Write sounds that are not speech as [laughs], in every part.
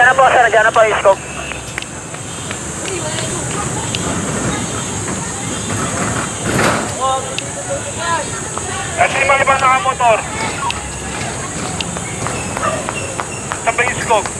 Nandiyan na po, sir. Nandiyan na po yung scope. Kasi mga iba nakamotor. Sabay yung scope.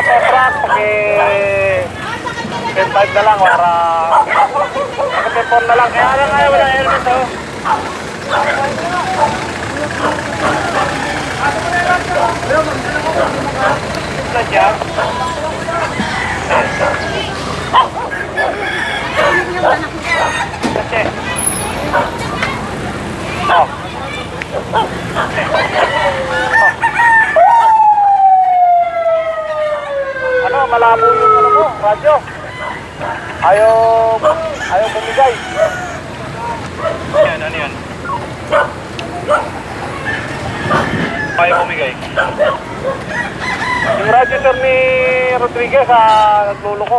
kailangan ng mga tetrak, paki 10 na lang para paki na lang. Kaya lang ayaw wala helmet oh. Sadya. Kasi. Malabo yung ano mo, radyo. Ayaw, ayaw bumigay. Yan, ano yan? Ayaw bumigay. Yung radyo sir ni Rodriguez, ah, naglulo ko.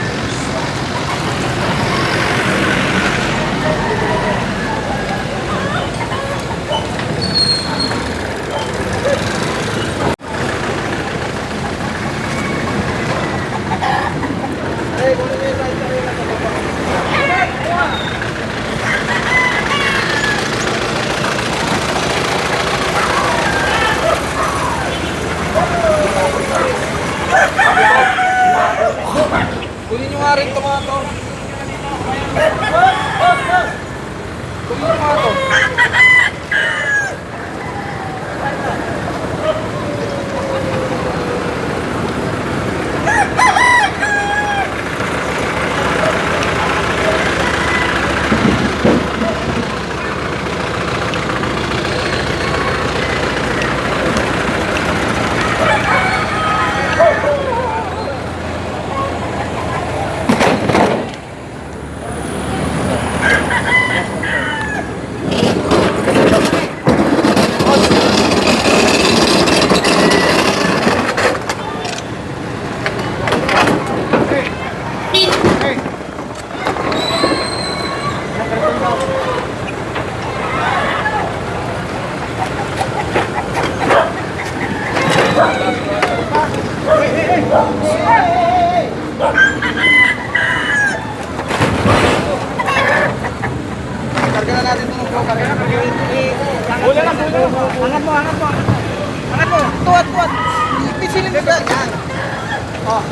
Kunin nyo nga rin ito mga to. Kunin nyo mga to. Karga na natin ito ng flow. Karga na. Hula lang, hula lang. Angat mo, angat mo. Angat mo. Tuwad, tuwad. Pisilin mo ba? Yan. Oh.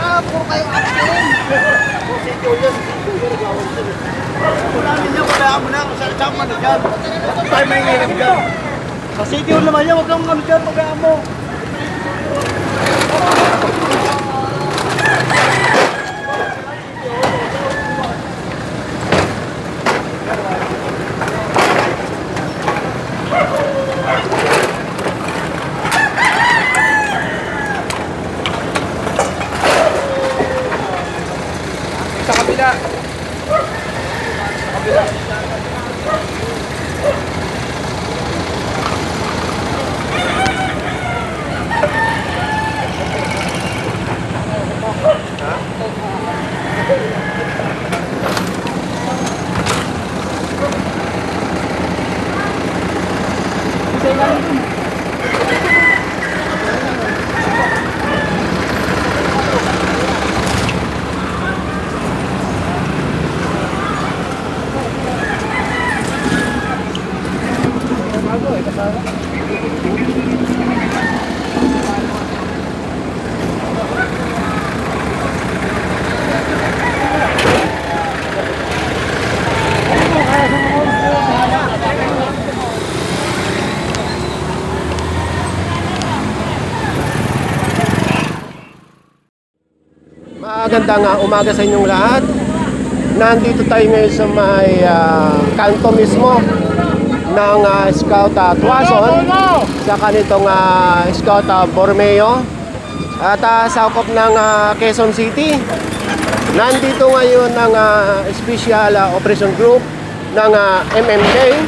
Ah, puro kayo action. Wala niya, wala mo na kung saan saan man dyan. City hall naman yan, huwag kang ano dyan, pagkaan mo. Sa kabila. Magandang uh, umaga sa inyong lahat. Nandito tayo ngayon sa may ah, kanto mismo ng ah, Scout uh, Tuason sa kanitong uh, Scout uh, Bormeo at uh, sakop ng ah, Quezon City. Nandito ngayon ang ah, Special ah, Operation Group ng ah, MMK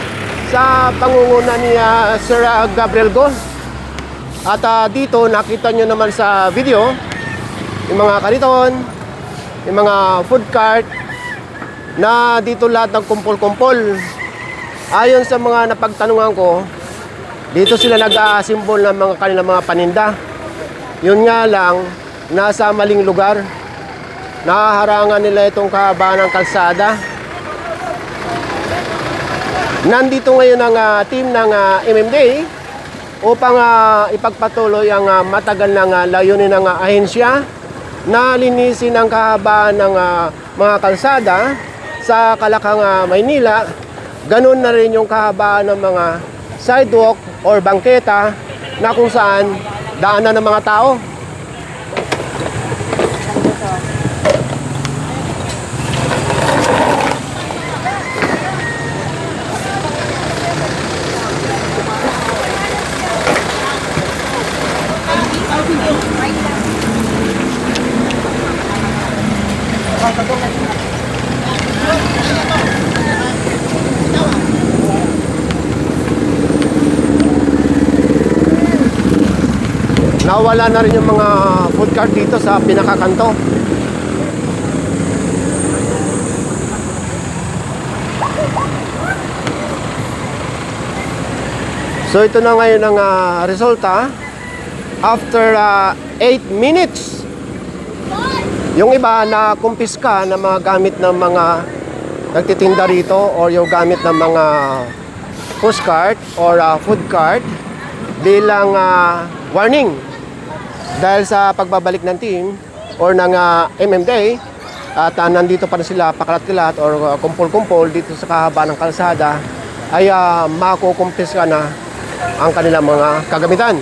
sa pangunguna ni ah, Sir ah, Gabriel Go. At ah, dito nakita nyo naman sa video yung mga kariton, yung mga food cart na dito lahat nagkumpol-kumpol. Ayon sa mga napagtanungan ko, dito sila nag-aasimbol ng mga kanilang mga paninda. Yun nga lang, nasa maling lugar. Nahaharangan nila itong kahabaan ng kalsada. Nandito ngayon ang ah, team ng ah, MMDA upang ah, ipagpatuloy ang ah, matagal ng ah, layunin ng ah, ahensya na linisin ang kahabaan ng ah, mga kalsada sa Kalakang ah, Maynila. Ganun na rin yung kahabaan ng mga sidewalk or bangketa na kung saan daanan ng mga tao. Nawala na rin yung mga food cart dito sa pinakakanto. So ito na ngayon ang ah, resulta. After 8 minutes, yung iba na kumpiska ng mga gamit ng mga nagtitinda rito or yung gamit ng mga push cart or ah, food cart bilang ah, warning dahil sa pagbabalik ng team or ng uh, MMDA at ah, nandito pa rin sila pakalat-kilat or ah, kumpol-kumpol dito sa kahaba ng kalsada ay uh, makukumpis ka na ang kanilang mga kagamitan.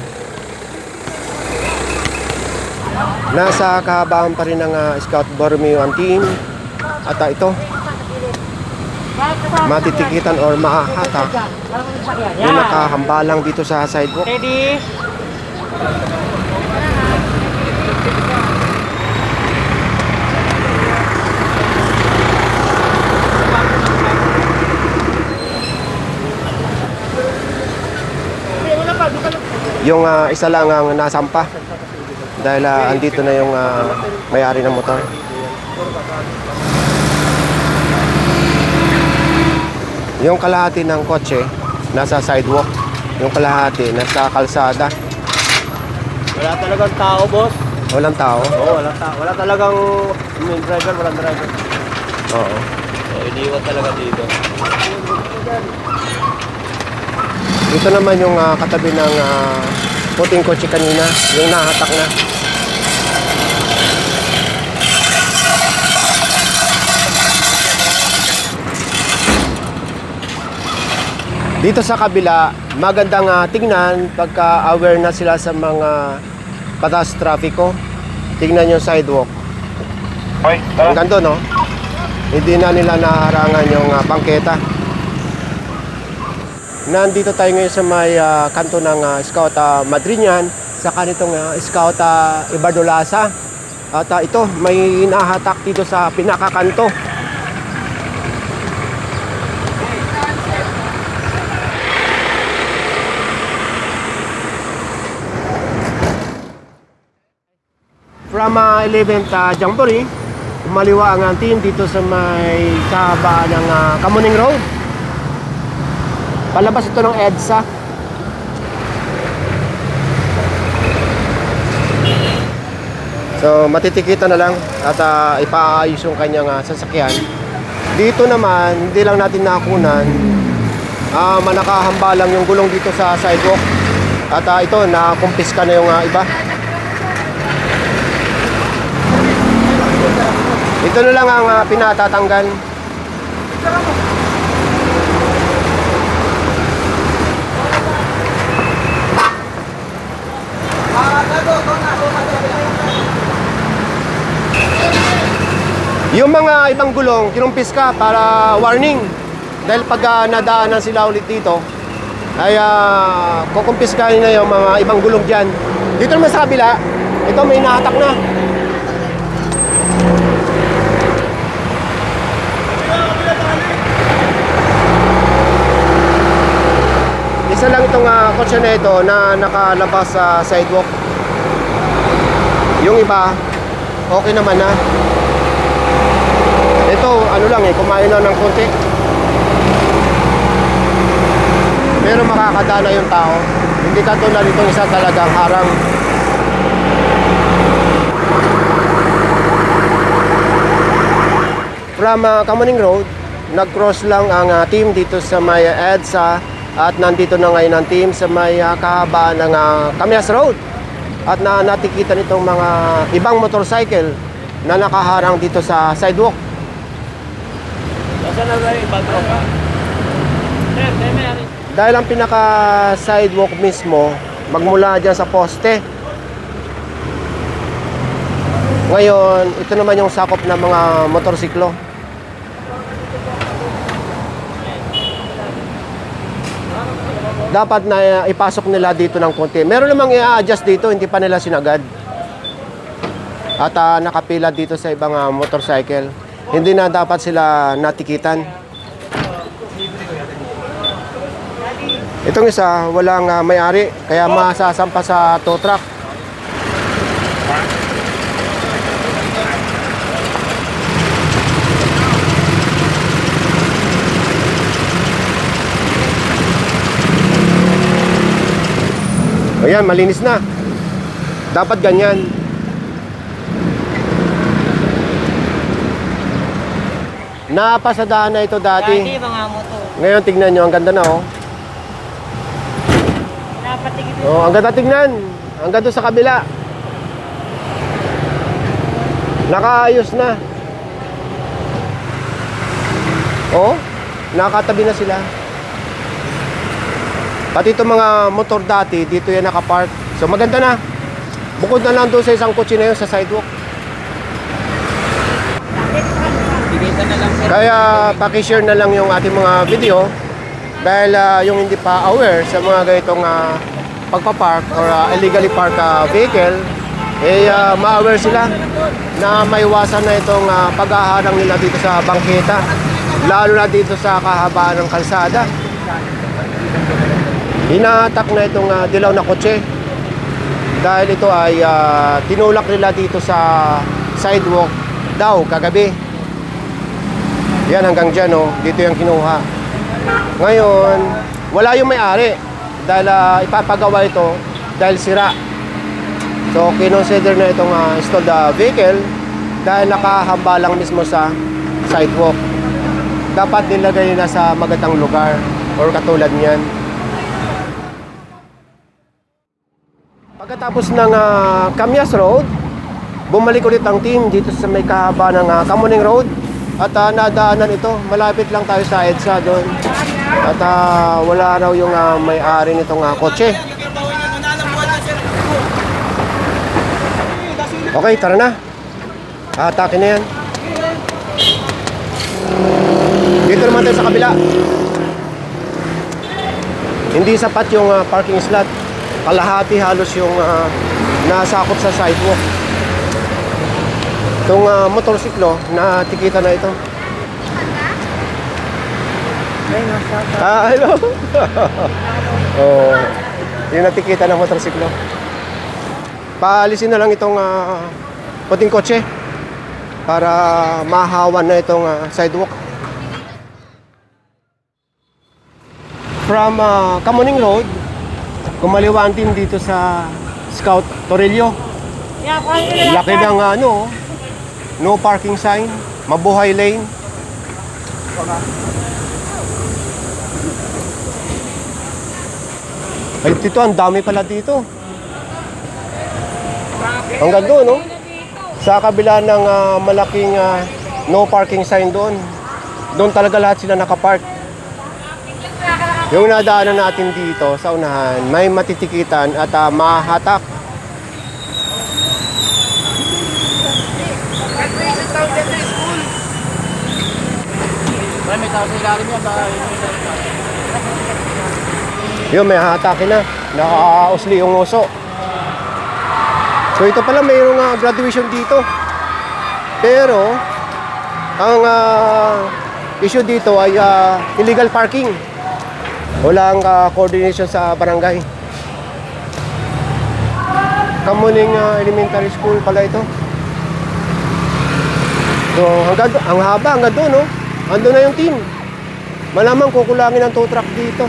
Nasa kahabaan pa rin ng ah, Scout Borromeo ang team at ah, ito matitikitan or mahahatak yung nakahambalang dito sa sidewalk. Ready? Yung ah, isa lang ang nasampa dahil ah, andito na yung ah, may-ari ng motor. Yung kalahati ng kotse nasa sidewalk, yung kalahati nasa kalsada. Wala talagang tao, boss. Walang tao. Oo, wala, ta wala talagang main driver, walang driver. Oo. So, iniwan talaga dito. Dito naman yung ah, katabi ng ah, puting kotse kanina, yung nahatak na. Dito sa kabila, magandang ah, tingnan pagka aware na sila sa mga patas trafiko. Tingnan yung sidewalk. Okay, tara. Hanggang doon, no? Hindi na nila naharangan yung ah, bangketa. Nandito tayo ngayon sa may ah, kanto ng ah, Scout uh, Madrinian sa kanitong ah, Scout uh, Ibardolasa. At ah, ito, may nahatak dito sa pinakakanto. From uh, 11th uh, Jamboree, umaliwa ang team dito sa may kahaba ng ah, Kamuning Road. Palabas ito ng EDSA. So, matitikitan na lang at ah, ipaayos yung kanyang ah, sasakyan. Dito naman, hindi lang natin nakunan. Ah, manakahamba lang yung gulong dito sa sidewalk. At ah, ito, nakumpiska na yung ah, iba. Ito na lang ang ah, pinatatanggal. Yung mga ibang gulong, kinumpis ka para warning. Dahil pag ah, nadaanan sila ulit dito, ay uh, kukumpiskahin na yung mga ibang gulong dyan. Dito naman sa kabila, ito may nahatak na. Isa lang itong uh, kotse na ito na nakalabas sa sidewalk. Yung iba, okay naman na. Ito, ano lang eh, kumain lang ng konti. Pero makakadana yung tao. Hindi katulad itong isa talagang harang. From uh, Kamuning Road, nag-cross lang ang uh, team dito sa may EDSA at nandito na ngayon ang team sa may uh, kahabaan ng uh, Camias Road. At na natikitan itong mga ibang motorcycle na nakaharang dito sa sidewalk. Nasaan na ba yung bago ka? Sir, may may Dahil ang pinaka sidewalk mismo magmula dyan sa poste. Ngayon, ito naman yung sakop ng mga motorsiklo. Dapat na uh, ipasok nila dito ng konti. Meron namang i-adjust dito, hindi pa nila sinagad. At ah, nakapila dito sa ibang ah, motorcycle. Hindi na dapat sila natikitan. Itong isa, walang ah, may-ari, kaya masasampa sa tow truck. Ayan, malinis na. Dapat ganyan. Napasadahan na ito dati. Dati mga motor. Ngayon, tignan nyo, ang ganda na oh. Napatigil Oh, ang ganda tignan. Ang ganda sa kabila. Nakaayos na. Oh, nakatabi na sila. Pati itong mga motor dati, dito yan nakapark. So maganda na. Bukod na lang doon sa isang kotse na yun sa sidewalk. Kaya pakishare na lang yung ating mga video dahil ah, yung hindi pa aware sa mga ganitong ah, pagpapark or ah, illegally park ah, vehicle eh ah, ma-aware sila na maiwasan na itong ah, pag-aharang nila dito sa bangketa lalo na dito sa kahabaan ng kalsada. Hinahatak na itong ah, dilaw na kotse dahil ito ay ah, tinulak nila dito sa sidewalk daw kagabi yan hanggang dyan, oh. Dito yung kinuha. Ngayon, wala yung may-ari. Dahil ah, ipapagawa ito dahil sira. So, kinonsider na itong uh, stalled ah, vehicle dahil nakahamba lang mismo sa sidewalk. Dapat nilagay na sa magandang lugar or katulad niyan. Pagkatapos ng uh, Camias Road, bumalik ulit ang team dito sa may kahaba ng uh, Kamuning Road at uh, nadaanan ito. Malapit lang tayo sa EDSA doon. At ah, wala raw yung ah, may-ari nitong ah, kotse. Okay, tara na. Atake na yan. Dito naman tayo sa kabila. Hindi sapat yung ah, parking slot. Kalahati halos yung ah, nasakop sa sidewalk. Itong ah, motorsiklo, na tikita na ito. Ah, hello. [laughs] oh, yung natikita ng motorsiklo. Paalisin na lang itong ah, puting kotse para mahawan na itong ah, sidewalk. From ah, Kamuning Road, kumaliwaan din dito sa Scout Torello. Laki ng ano, no parking sign, mabuhay lane. Ay, dito, ang dami pala dito. Ang ganda, no? Sa kabila ng ah, malaking ah, no parking sign doon, doon talaga lahat sila nakapark. Yung nadaanan natin dito sa unahan, may matitikitan at ah, mahatak. Ilalim Yun, may hatake na. Nakakausli yung uso. So ito pala mayroong ah, graduation dito. Pero, ang ah, issue dito ay ah, illegal parking. Walang ah, coordination sa barangay. Kamuning ah, Elementary School pala ito. So, hanggang, ang haba, hanggang doon, no? Ando na yung team. Malamang kukulangin ang tow truck dito.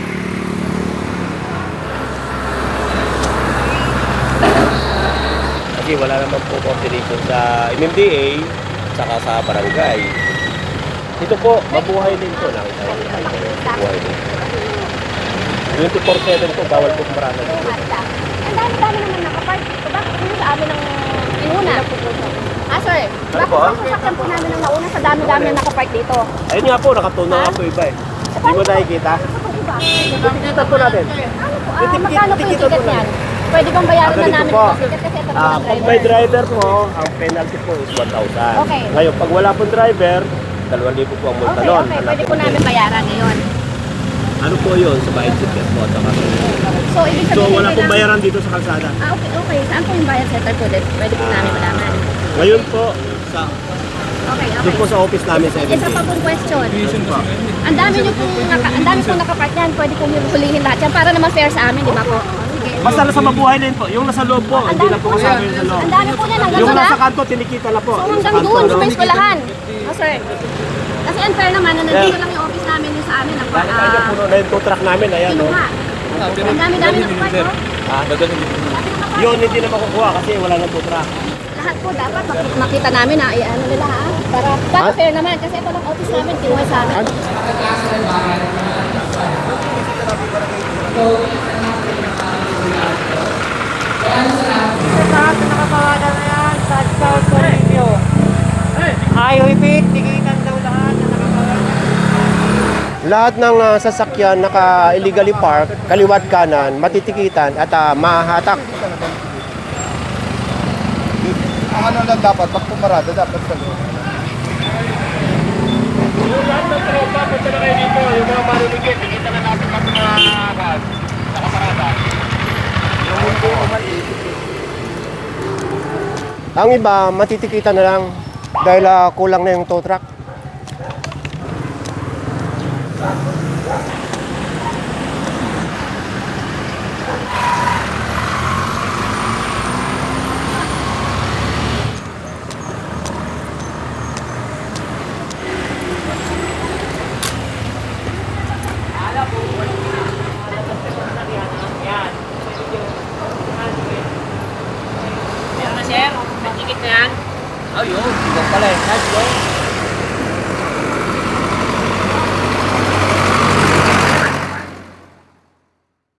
Kasi wala naman po coordination sa MMDA saka sa barangay. Ito po, mabuhay din po. Nakita ko mabuhay din. 24-7 po, bawal po kumarana dito. Ang dami-dami naman nakapark dito. Bakit yun sa amin ng inuna? Ah, sir. Bakit po? ang sasakyan po namin ng nauna sa dami-dami na nakapark dito? Ayun nga po, nakatunaw po iba eh. Hindi mo nakikita? Tikitan po natin. Ah, magkano po yung ticket niyan? Pwede bang bayaran Ah, na namin po. ticket kasi ito Ah, pag may driver. mo, ang penalty po is 1,000. Okay. Ngayon, pag wala pong driver, 2,000 po ang multa Okay, nun. okay. Pwede po namin bayaran ngayon. Ano po yun sa bayad ticket po? at saka- So, ibig So, sabihin wala pong kailangan- bayaran dito sa kalsada. Ah, okay, okay. Saan po yung bayad center po? Pwede po namin malaman. Ngayon po, sa, Okay, okay. doon po sa office namin sa Isa MMDA. pa pong question. Ang dami niyo pong naka, ang dami pong nakapark yan. Pwede pong hulihin lahat yan para naman fair sa amin, di ba po? Sige. Basta nasa mabuhay din po. Yung nasa loob po, Ang hindi dami lang po po kasama yan. yung sa loob. Ang dami po yan hanggang Yung sa nasa kanto, tinikita na po. So hanggang kanto, doon sa no? may eskwelahan. Oh, sir. Kasi unfair naman na nandito lang yung office namin yung sa amin. Ang Dahil tayo uh, puno na yung tow truck namin, ayan no. kinuha. Ang dami-dami nakapark, no? Ah, yun hindi na makukuha kasi wala nang tow truck. Lahat po dapat mak- makita namin na i- ano nila ha. Para, para Ah? fair naman. Kasi ito lang office namin, kinuha sa amin. Ayaw ipit, tigitan daw lahat na. Lahat ng ah, sasakyan naka illegally park, kaliwat kanan, matitikitan at ah, mahahatak. Ang ano lang dapat, pag pumarada, dapat sa loob. Yung lahat ng tropa, punta na kayo dito. Yung mga manuligit, tikita na natin na bag. Nakaparada. Ang iba, matitikitan na lang dahil ah, kulang na yung tow truck.